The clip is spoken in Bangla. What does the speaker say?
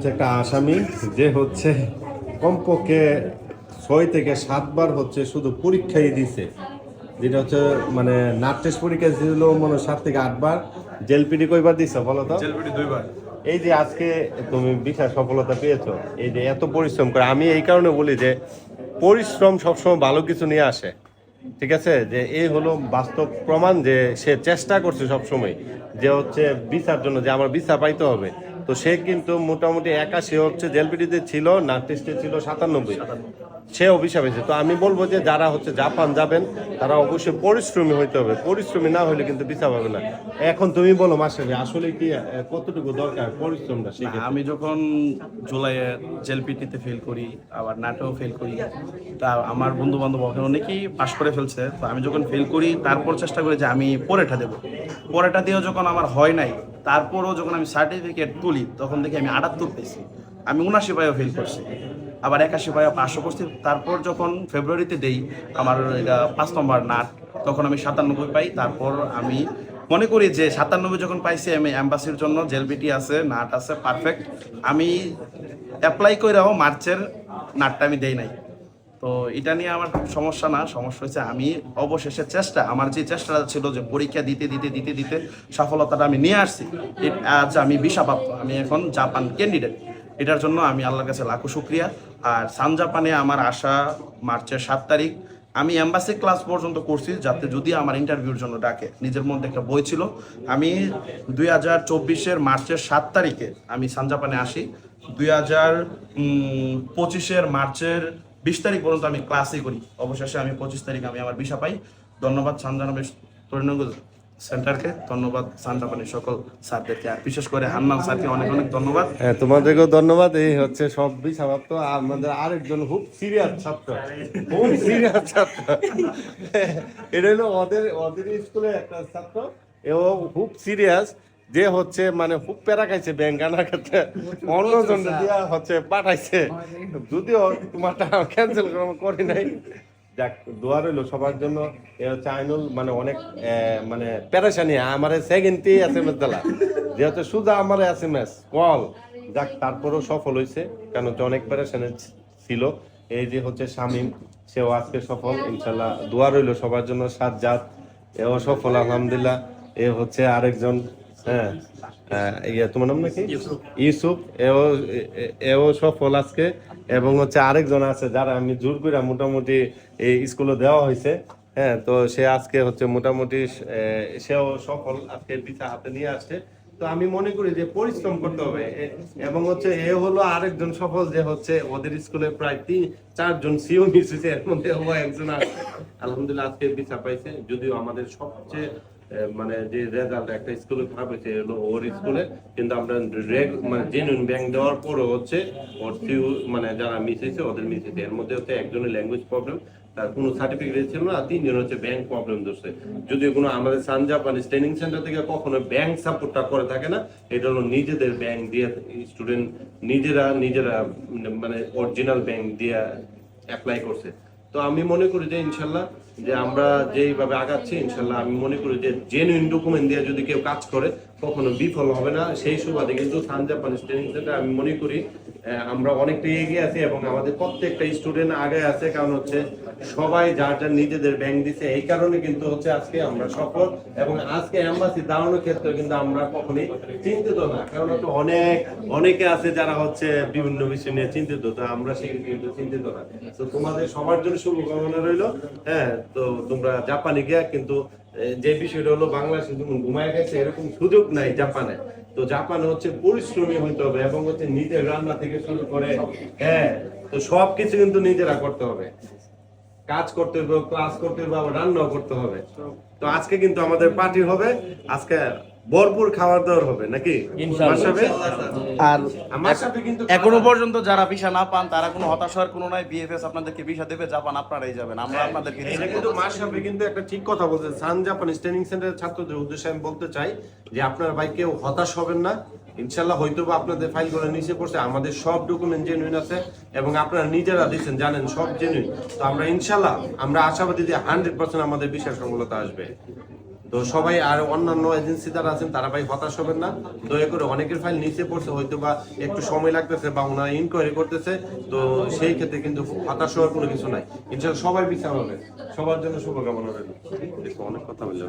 হচ্ছে একটা আসামি যে হচ্ছে কমপক্ষে ছয় থেকে সাতবার হচ্ছে শুধু পরীক্ষাই দিছে। যেটা হচ্ছে মানে নাট টেস্ট পরীক্ষা ছিল মনে হয় সাত থেকে আটবার। জেলপিডি কয়বার দিছে বলো তো? দুইবার। এই যে আজকে তুমি বিশাল সফলতা পেয়েছ এই যে এত পরিশ্রম করে আমি এই কারণে বলি যে পরিশ্রম সবসময় ভালো কিছু নিয়ে আসে। ঠিক আছে? যে এই হলো বাস্তব প্রমাণ যে সে চেষ্টা করছে সবসময় যে হচ্ছে বিচার জন্য যে আমার বিচার পাইতে হবে। তো সে কিন্তু মোটামুটি একাশি হচ্ছে জেলপিটিতে ছিল না টেস্টে ছিল সাতানব্বই। সে অভিশাপ হয়েছে। তো আমি বলব যে যারা হচ্ছে জাপান যাবেন তারা অবশ্যই পরিশ্রমী হইতে হবে। পরিশ্রমী না হলে কিন্তু বিচার পাবে না। এখন তুমি বলো মাসে আসলে কি কতটুকু দরকার পরিশ্রমটা সেক্ষেত্রে? আমি যখন জুলাইয়ে জেলপিটিতে ফেল করি আবার নাটেও ফেল করি তা আমার বন্ধু বান্ধব ওখানে অনেকেই পাশ করে ফেলছে। তো আমি যখন ফেল করি তারপর চেষ্টা করি যে আমি পরেটা দেবো। পরেটা দিয়েও যখন আমার হয় নাই তারপরও যখন আমি সার্টিফিকেট তুলি, তখন দেখি আমি আটাত্তর পেয়েছি আমি উনাশি পায়েও ফেল করছি। আবার একাশি পায়ে পাঁচশো করছি। তারপর যখন ফেব্রুয়ারিতে দেই আমার এটা পাঁচ নম্বর নাট, তখন আমি সাতানব্বই পাই। তারপর আমি মনে করি যে সাতানব্বই যখন পাইছি, আমি অ্যাম্বাসির জন্য জেলবিটি আছে, নাট আছে পারফেক্ট আমি অ্যাপ্লাই করেও মার্চের নাটটা আমি দেই নাই। তো এটা নিয়ে আমার সমস্যা না, সমস্যা হচ্ছে আমি অবশেষে চেষ্টা, আমার যে চেষ্টাটা ছিল যে পরীক্ষা দিতে দিতে দিতে দিতে সফলতাটা আমি নিয়ে আসছি আজ আমি বিশাপ্রাপ্ত আমি এখন জাপান ক্যান্ডিডেট এটার জন্য আমি আল্লাহর কাছে লাখো শুক্রিয়া। আর সান জাপানে আমার আসা মার্চের সাত তারিখ, আমি এম্বাসি ক্লাস পর্যন্ত করছি, যাতে যদি আমার ইন্টারভিউর জন্য ডাকে, নিজের মধ্যে একটা বই ছিল। আমি দুই হাজার চব্বিশের মার্চের সাত তারিখে আমি সান জাপানে আসি, দুই হাজার পঁচিশের মার্চের বিশ তারিখ পর্যন্ত আমি ক্লাসই করি। অবশেষে আমি পঁচিশ তারিখ আমি আমার ভিসা পাই। ধন্যবাদ সানজানাবের তরুণগর সেন্টারকে ধন্যবাদ সান সকল স্যারদেরকে। আর বিশেষ করে হান্নান স্যারকে অনেক অনেক ধন্যবাদ। হ্যাঁ তোমাদেরকেও ধন্যবাদ। এই হচ্ছে সব সমাপ্ত আমাদের আরেকজন খুব সিরিয়াস ছাত্র। খুব সিরিয়াস ছাত্র। এটা হলো ওদের ওদের স্কুলে একটা ছাত্র। ও খুব সিরিয়াস যে হচ্ছে মানে খুব প্যারা খাইছে ব্যাংক আনার ক্ষেত্রে অন্যজন দিয়া হচ্ছে পাঠাইছে। যদিও তোমারটা ক্যান্সেল করি নাই। যাক দোয়া রইল সবার জন্য। এ হচ্ছে আইনুল মানে অনেক মানে প্যারেশানি আমার সেকেন্ডটি এস এম এস দিলা। যেহেতু সুদা আমার এস এম এস কল যাক তারপরেও সফল হয়েছে কারণ হচ্ছে অনেক প্যারেশানি ছিল। এই যে হচ্ছে শামিম সেও আজকে সফল। ইনশাল্লাহ দোয়া রইল সবার জন্য। সাজ্জাদ এও সফল আলহামদুলিল্লাহ। এ হচ্ছে আরেকজন হ্যাঁ ইয়া তোমার নাম নাকি? ইউসুফ। এও এও সফল আজকে। এবং হচ্ছে আরেকজন আছে যারা আমি জোর করে মোটামুটি এই স্কুলে দেওয়া হয়েছে হ্যাঁ তো সে আজকে হচ্ছে মোটামুটি সেও সফল আজকে বিচা হাতে নিয়ে আসছে। তো আমি মনে করি যে পরিশ্রম করতে হবে। এবং হচ্ছে এ হলো আরেকজন সফল যে হচ্ছে ওদের স্কুলে প্রায় তিন চারজন সিও মিস হয়েছে এর মধ্যে একজন আছে। আলহামদুলিল্লাহ আজকে বিচা পাইছে যদিও আমাদের সবচেয়ে মানে যে রেজাল্ট একটা স্কুলে খারাপ হয়েছে ওর স্কুলে কিন্তু আমরা মানে জেনুইন ব্যাংক দেওয়ার পরও হচ্ছে, ওর সিও মানে যারা মিস হয়েছে, ওদের মিস হয়েছে। এর মধ্যে হচ্ছে একজনের ল্যাঙ্গুয়েজ প্রবলেম তার কোনো সার্টিফিকেট ছিল না তিনজন হচ্ছে ব্যাংক প্রবলেম ধরছে। যদিও কোনো আমাদের সান জাপান ট্রেনিং সেন্টার থেকে কখনো ব্যাংক সাপোর্টটা করে থাকে না, এটা হলো নিজেদের ব্যাংক দিয়ে স্টুডেন্ট নিজেরা নিজেরা মানে অরিজিনাল ব্যাংক দিয়ে অ্যাপ্লাই করছে। তো আমি মনে করি যে ইনশাল্লাহ যে আমরা যেইভাবে আগাচ্ছি, ইনশাল্লাহ আমি মনে করি যে জেনুইন ডকুমেন্ট দিয়ে যদি কেউ কাজ করে কখনো বিফল হবে না। সেই সুবাদে কিন্তু সান জাপান ট্রেনিং সেন্টার আমি মনে করি আমরা অনেকটা এগিয়ে আছি এবং আমাদের প্রত্যেকটা স্টুডেন্ট আগে আছে। কারণ হচ্ছে সবাই যার যার নিজেদের ব্যাংক দিছে, এই কারণে কিন্তু হচ্ছে আজকে আমরা সফল এবং আজকে এম্বাসি দাঁড়ানোর ক্ষেত্রে কিন্তু আমরা কখনই চিন্তিত না। কারণ হচ্ছে অনেক, অনেকে আছে যারা হচ্ছে বিভিন্ন বিষয় নিয়ে চিন্তিত, তো আমরা সেই কিন্তু চিন্তিত না। তো তোমাদের সবার জন্য শুভকামনা রইল। হ্যাঁ তো তোমরা জাপানে গিয়া কিন্তু যে বিষয়টা হলো বাংলাদেশে যেমন ঘুমায় গেছে, এরকম সুযোগ নাই জাপানে। তো জাপানে হচ্ছে পরিশ্রমী হইতে হবে এবং হচ্ছে নিজের রান্না থেকে শুরু করে হ্যাঁ তো সবকিছু কিন্তু নিজেরা করতে হবে। কাজ করতে হবে, ক্লাস করতে হবে, আবার রান্নাও করতে হবে। তো আজকে কিন্তু আমাদের পার্টি হবে। আজকে ভরপুর খাবার দাবার হবে নাকি? আর এখনও পর্যন্ত যারা ভিসা না পান তারা কোনো হতাশ হওয়ার কোনো নাই। বিএফএস আপনাদেরকে ভিসা দেবে জাপান আপনারাই যাবেন আমরা আপনাদেরকে এটা কিন্তু কিন্তু একটা ঠিক কথা বলছে সান জাপান সেন্টারের ছাত্রদের উদ্দেশ্যে আমি বলতে চাই যে আপনার ভাই কেউ হতাশ হবেন না। ইনশাল্লাহ হয়তো বা আপনাদের ফাইল করে নিচে পড়ছে আমাদের সব ডকুমেন্ট জেনুইন আছে এবং আপনারা নিজেরা দিচ্ছেন জানেন সব জেনুইন তো আমরা ইনশাল্লাহ আমরা আশাবাদী যে হান্ড্রেড পার্সেন্ট আমাদের বিশ্বাস সফলতা আসবে। তো সবাই আর অন্যান্য এজেন্সি যারা আছেন, তারা ভাই হতাশ হবেন না। দয়া করে অনেকের ফাইল নিচে পড়ছে হয়তো বা একটু সময় লাগতেছে বা ওনারা ইনকোয়ারি করতেছে। তো সেই ক্ষেত্রে কিন্তু হতাশ হওয়ার কোনো কিছু নাই। ইনশাল্লাহ সবাই বিচার হবে। সবার জন্য শুভকামনা রইল। অনেক কথা বললাম